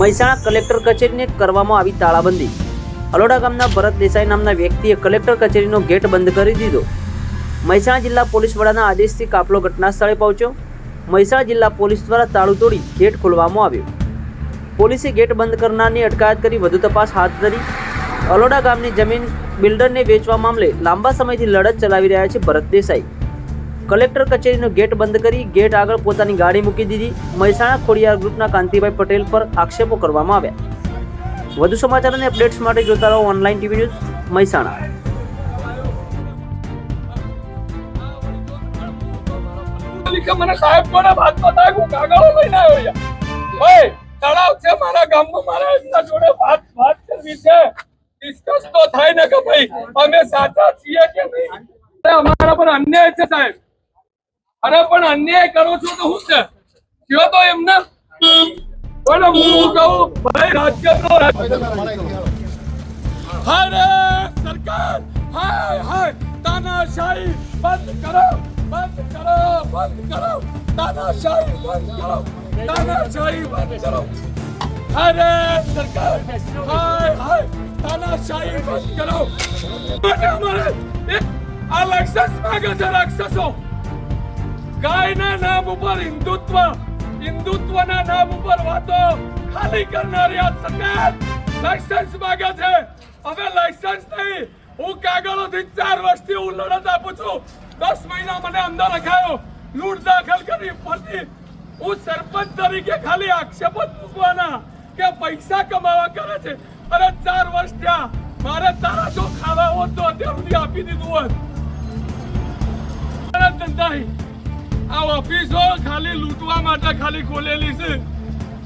Mehsana collector કચેરીને કરવામાં આવી તાળાબંધી. અલોડા ગામના ભરત દેસાઈ નામના વ્યક્તિએ કલેક્ટર કચેરીનો ગેટ બંધ કરી દીધો. મહેસાણા જિલ્લા પોલીસ વડાના આદેશથી કાફલો ઘટના સ્થળે પહોંચ્યો. મહેસાણા જિલ્લા પોલીસ દ્વારા તાળું તોડી ગેટ ખોલવામાં આવ્યો. પોલીસે ગેટ બંધ કરનારની અટકાયત કરી વધુ તપાસ હાથ ધરી. અલોડા ગામની જમીન બિલ્ડરને વેચવા મામલે લાંબા સમયથી લડત ચલાવી રહ્યા છે ભરત દેસાઈ. કલેક્ટર કચેરીનો ગેટ બંધ કરી ગેટ આગળ પોતાની ગાડી મૂકી દીધી. મહેસાણા ખોડિયાર ગ્રુપના કાંતિભાઈ પટેલ પર આક્ષેપો કરવામાં આવ્યા. વધુ સમાચાર અને અપડેટ્સ માટે જોતા રહો ઓનલાઈન ટીવી ન્યૂઝ, મહેસાણા. અમારા પર અન્યાય છે સાહેબ. અરે પણ અન્યાય કરો છો તો શું છે? કયો તો એમને પણ હું કહું? ભાઈ, રાજ્યનો હરે, સરકાર! હાય હાય! તાનાશાહી બંધ કરો બંધ કરો બંધ કરો! તાનાશાહી બંધ કરો, તાનાશાહી બંધ કરો! હરે, સરકાર! હાય હાય! તાનાશાહી બંધ કરો! માટે અમારે આ લક્ષસ માગે છે, રાક્ષસો! ગાયના નામ ઉપર હિન્દુત્વ, હિન્દુત્વના નામ ઉપર વાતો ખાલી કરનારી આ સરકાર લાયસન્સ માંગે છે. હવે લાયસન્સ નહીં. હું કાગળોથી ચાર વર્ષથી હું લડત આપું છું. દસ મહિના મને અંદર રખાયો. લૂંટ દાખલ કરી ફરતી. હું સરપંચ તરીકે ખાલી આક્ષેપ જ મૂકવાના કે પૈસા કમાવા કરે છે. અરે ચાર વર્ષ થયા. મારે તારા જો ખાવા હોત તો અત્યાર સુધી આપી દીધું હોત. ધંધા આ ઓફિસો ખાલી લૂંટવા માટે ખાલી ખોલેલી છે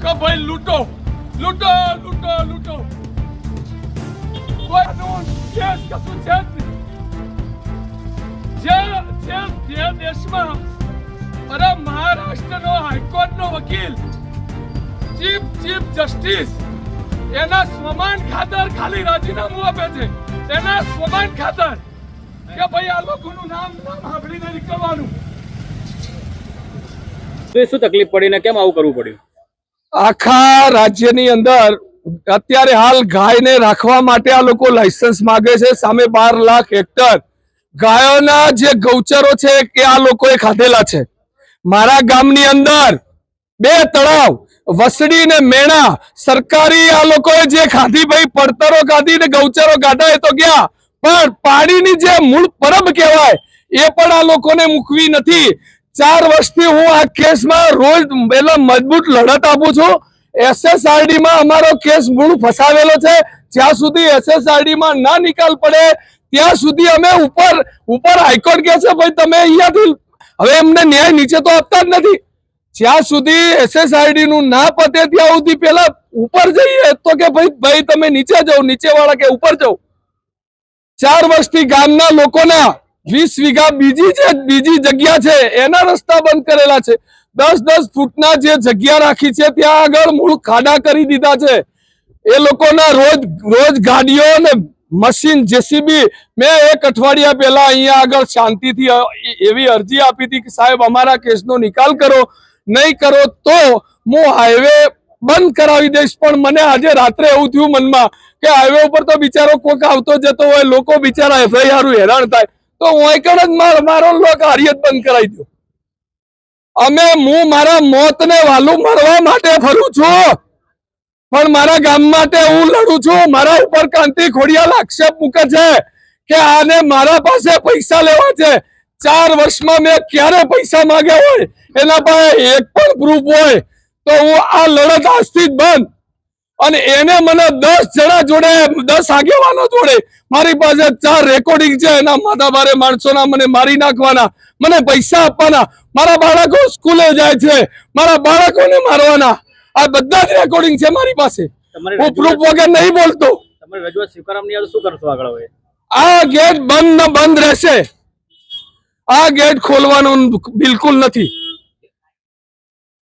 કે ભાઈ લૂંટો લૂંટો લૂંટો લૂંટો. કોઈ કાનૂન કેસ કશું છે જ જે જે જે દેશમાં અરે મહારાષ્ટ્રનો હાઈકોર્ટનો વકીલ, ચીફ ચીફ જસ્ટિસ, એના સ્વમાન ખાતર ખાલી રાજીનામું આપે છે. એના સ્વમાન ખાતર કે ભાઈ આ લોકોનું નામ નામ સાંભળીને નીકળવાનું. શું તકલીફ પડી ને કેમ આવું કરવું પડ્યું? આખા રાજ્યની અંદર અત્યારે હાલ ગાયને રાખવા માટે આ લોકો લાયસન્સ માંગે છે. સામે બાર લાખ હેક્ટર ગાયોના જે ગૌચરો છે કે આ લોકોએ ખાધેલા છે. મારા ગામની અંદર બે તળાવ, વસડી ને મેણા સરકારી આ લોકોએ જે ખાધી ભાઈ, પડતરો ખાધી ને ગૌચરો કાઢા એ તો ગયા. પણ પાણીની જે મૂળ પરબ કહેવાય, એ પણ આ લોકોને મૂકવી નથી. ચાર વર્ષથી હું આ કેસમાં રોજ પેલા મજબૂત લડત આપું છું. એસએસઆરડીમાં અમારો કેસ મૂળ ફસાવેલો છે. જ્યાં સુધી એસએસઆરડીમાં ના નિકાલ પડે, ત્યાં સુધી અમે ઉપર ઉપર હાઈકોર્ટ કહે છે, ભાઈ, તમે અહીંયાથી હવે એમને ન્યાય નીચે તો આપતા જ નથી. જ્યાં સુધી એસએસઆરડી નું ના પતે, ત્યાં સુધી પેલા ઉપર જઈએ તો કે, ભાઈ ભાઈ, તમે નીચે જાઓ નીચે વાળા કે ઉપર જાઓ. ચાર વર્ષથી ગામના લોકોના વીસ વીઘા બીજી જે, બીજી જગ્યા છે, એના રસ્તા બંધ કરેલા છે. દસ દસ ફૂટના જે જગ્યા રાખી છે, ત્યાં આગળ મૂળ ખાડા કરી દીધા છે. એ લોકોના રોજ રોજ ગાડીઓ અને મશીન, જેસીબી, મેં એક અઠવાડિયા પહેલા અહીંયા આગળ શાંતિથી એવી અરજી આપી હતી કે, સાહેબ, અમારા કેસનો નિકાલ કરો, નહીં કરો તો હું હાઈવે બંધ કરાવી દઈશ. પણ મને આજે રાત્રે એવું થયું મનમાં કે હાઈવે ઉપર તો બિચારો કોક આવતો જતો હોય, લોકો બિચારા એફઆઈઆર હારું હેરાન થાય. તો એકડ જ માર મારો લોક હારિયત બંધ કરાવી દો અમે હું મારા મોતને વાલું મળવા માટે ફરું છું. પણ મારા ગામ માટે હું લડું છું. મારા ઉપર કાંતિ ખોડિયાલ આક્ષેપ મૂકે છે કે આને મારા પાસે પૈસા લેવા છે. ચાર વર્ષમાં મેં ક્યારે પૈસા માંગ્યા હોય? એના પાસે એક પણ પ્રૂફ હોય. તો હું આ લડત આજથી જ બંધ અને એને મને દસ જણા જોડે દસ આગેવાનો જોડે મારી પાસે ચાર રેકોર્ડિંગ છે. એના માથા ભારે માણસોના મને મારી નાખવાના મને પૈસા આપવાના. મારા બાળકો સ્કૂલે જાય છે. મારા બાળકોને મારવાના. આ બધા જ રેકોર્ડિંગ છે મારી પાસે. હું પ્રૂફ વગર નહીં બોલતો. આ ગેટ બંધ ન બંધ રહેશે. આ ગેટ ખોલવાનું બિલકુલ નથી.